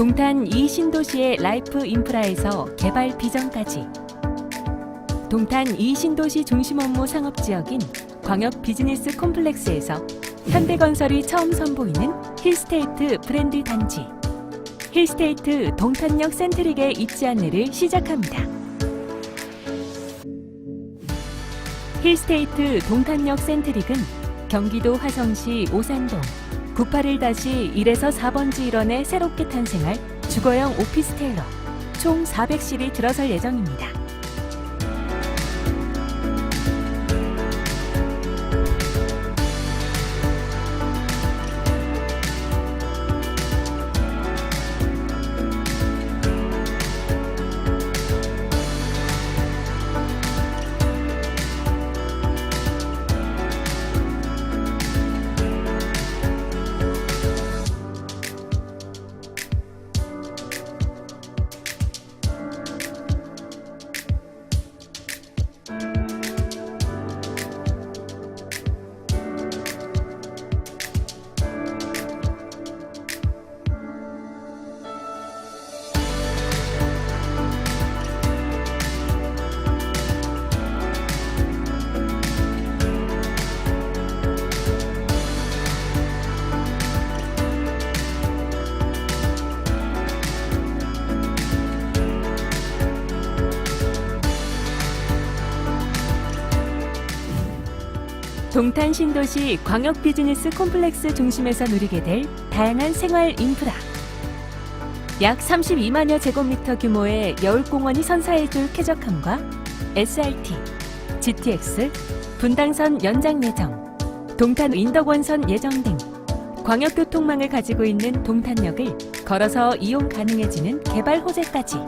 동탄 이 신도시의 라이프 인프라에서 개발 비전까지 동탄 이 신도시 중심 업무 상업 지역인 광역 비즈니스 콤플렉스에서 현대건설이 처음 선보이는 힐스테이트 브랜드 단지 힐스테이트 동탄역 센트릭의 입지 안내를 시작합니다. 힐스테이트 동탄역 센트릭은 경기도 화성시 오산동 981-1에서 4번지 1원에 새롭게 탄생할 주거형 오피스텔로 총 400실이 들어설 예정입니다. 동탄 신도시 광역 비즈니스 콤플렉스 중심에서 누리게 될 다양한 생활 인프라. 약 32만여 제곱미터 규모의 여울공원이 선사해줄 쾌적함과 SRT, GTX, 분당선 연장 예정, 동탄 인덕원선 예정 등 광역교통망을 가지고 있는 동탄역을 걸어서 이용 가능해지는 개발 호재까지.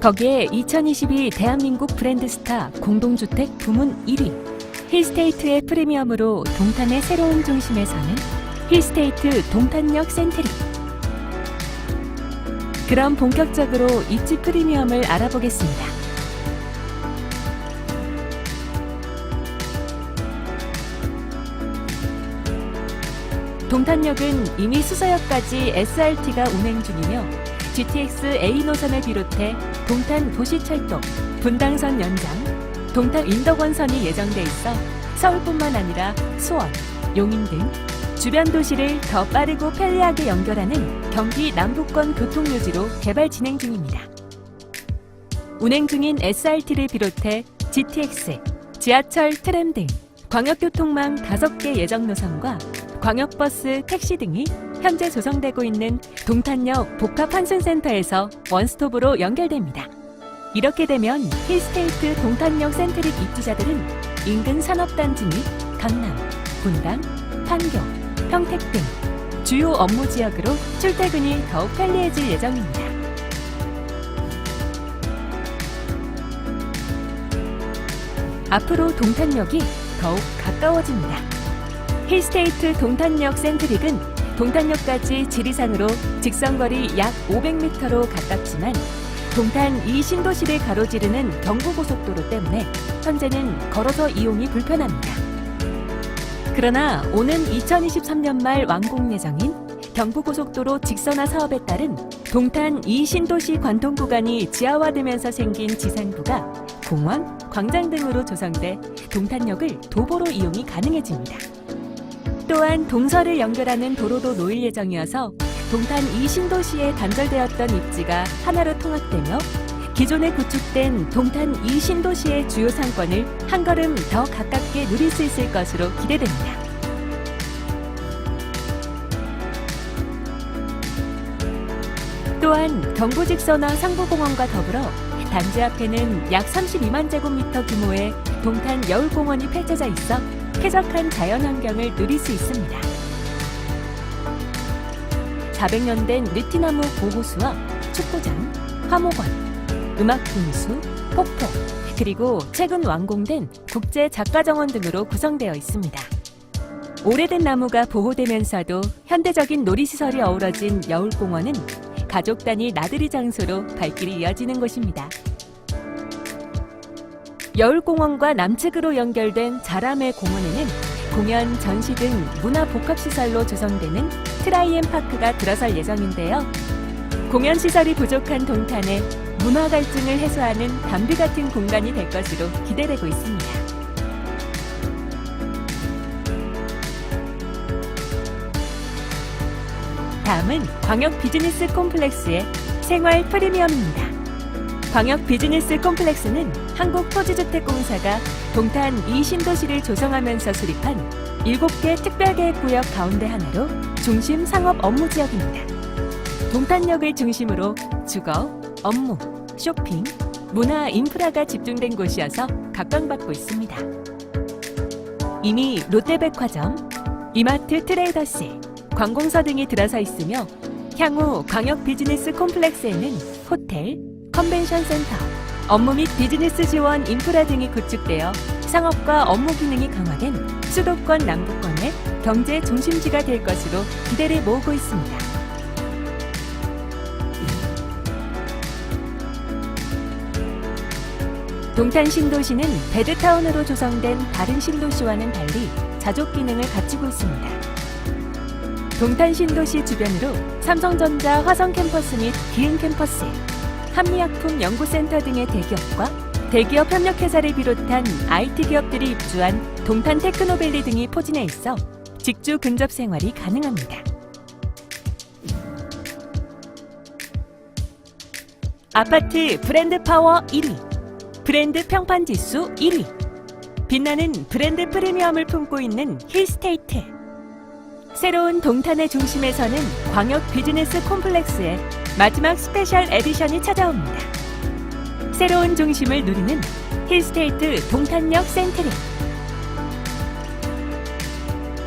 거기에 2022 대한민국 브랜드스타 공동주택 부문 1위 힐스테이트의 프리미엄으로 동탄의 새로운 중심에 서는 힐스테이트 동탄역 센트릭. 그럼 본격적으로 입지 프리미엄을 알아보겠습니다. 동탄역은 이미 수서역까지 SRT가 운행 중이며 GTX A 노선을 비롯해 동탄 도시철도, 분당선 연장, 동탄 인덕원선이 예정돼 있어 서울뿐만 아니라 수원, 용인 등 주변 도시를 더 빠르고 편리하게 연결하는 경기 남부권 교통요지로 개발 진행 중입니다. 운행 중인 SRT를 비롯해 GTX, 지하철, 트램 등 광역교통망 5개 예정 노선과 광역버스, 택시 등이 현재 조성되고 있는 동탄역 복합환승센터에서 원스톱으로 연결됩니다. 이렇게 되면 힐스테이트 동탄역 센트릭 입주자들은 인근 산업단지 및 강남, 분당, 판교, 평택 등 주요 업무 지역으로 출퇴근이 더욱 편리해질 예정입니다. 앞으로 동탄역이 더욱 가까워집니다. 힐스테이트 동탄역 센트릭은 동탄역까지 지리상으로 직선거리 약 500m로 가깝지만 동탄 이 신도시를 가로지르는 경부고속도로 때문에 현재는 걸어서 이용이 불편합니다. 그러나 오는 2023년 말 완공 예정인 경부고속도로 직선화 사업에 따른 동탄 이 신도시 관통 구간이 지하화되면서 생긴 지상부가 공원, 광장 등으로 조성돼 동탄역을 도보로 이용이 가능해집니다. 또한 동서를 연결하는 도로도 놓일 예정이어서 동탄 이 신도시에 단절되었던 입지가 하나로 통합되며 기존에 구축된 동탄 이 신도시의 주요 상권을 한 걸음 더 가깝게 누릴 수 있을 것으로 기대됩니다. 또한 경부 직선화 상부공원과 더불어 단지 앞에는 약 32만 제곱미터 규모의 동탄 여울공원이 펼쳐져 있어 쾌적한 자연 환경을 누릴 수 있습니다. 400년 된 느티나무 보호수와 축구장, 화목원, 음악 분수, 폭포, 그리고 최근 완공된 국제 작가정원 등으로 구성되어 있습니다. 오래된 나무가 보호되면서도 현대적인 놀이시설이 어우러진 여울공원은 가족 단위 나들이 장소로 발길이 이어지는 곳입니다. 여울공원과 남측으로 연결된 자람의 공원에는 공연, 전시 등 문화 복합 시설로 조성되는 트라이엠 파크가 들어설 예정인데요. 공연 시설이 부족한 동탄에 문화 갈증을 해소하는 담비 같은 공간이 될 것으로 기대되고 있습니다. 다음은 광역 비즈니스 콤플렉스의 생활 프리미엄입니다. 광역 비즈니스 콤플렉스는 한국토지주택공사가 동탄 이 신도시를 조성하면서 수립한 7개 특별계획구역 가운데 하나로 중심 상업 업무 지역입니다. 동탄역을 중심으로 주거, 업무, 쇼핑, 문화 인프라가 집중된 곳이어서 각광받고 있습니다. 이미 롯데백화점, 이마트 트레이더스, 관공서 등이 들어서 있으며 향후 광역 비즈니스 콤플렉스에는 호텔, 컨벤션 센터, 업무 및 비즈니스 지원 인프라 등이 구축되어 상업과 업무 기능이 강화된 수도권 남부권의 경제 중심지가 될 것으로 기대를 모으고 있습니다. 동탄 신도시는 베드타운으로 조성된 다른 신도시와는 달리 자족 기능을 갖추고 있습니다. 동탄 신도시 주변으로 삼성전자 화성 캠퍼스 및 기흥 캠퍼스, 한미약품 연구센터 등의 대기업과 대기업 협력회사를 비롯한 IT 기업들이 입주한 동탄 테크노밸리 등이 포진해 있어 직주 근접 생활이 가능합니다. 아파트 브랜드 파워 1위, 브랜드 평판 지수 1위, 빛나는 브랜드 프리미엄을 품고 있는 힐스테이트. 새로운 동탄의 중심에서는 광역 비즈니스 콤플렉스의 마지막 스페셜 에디션이 찾아옵니다. 새로운 중심을 누리는 힐스테이트 동탄역 센트리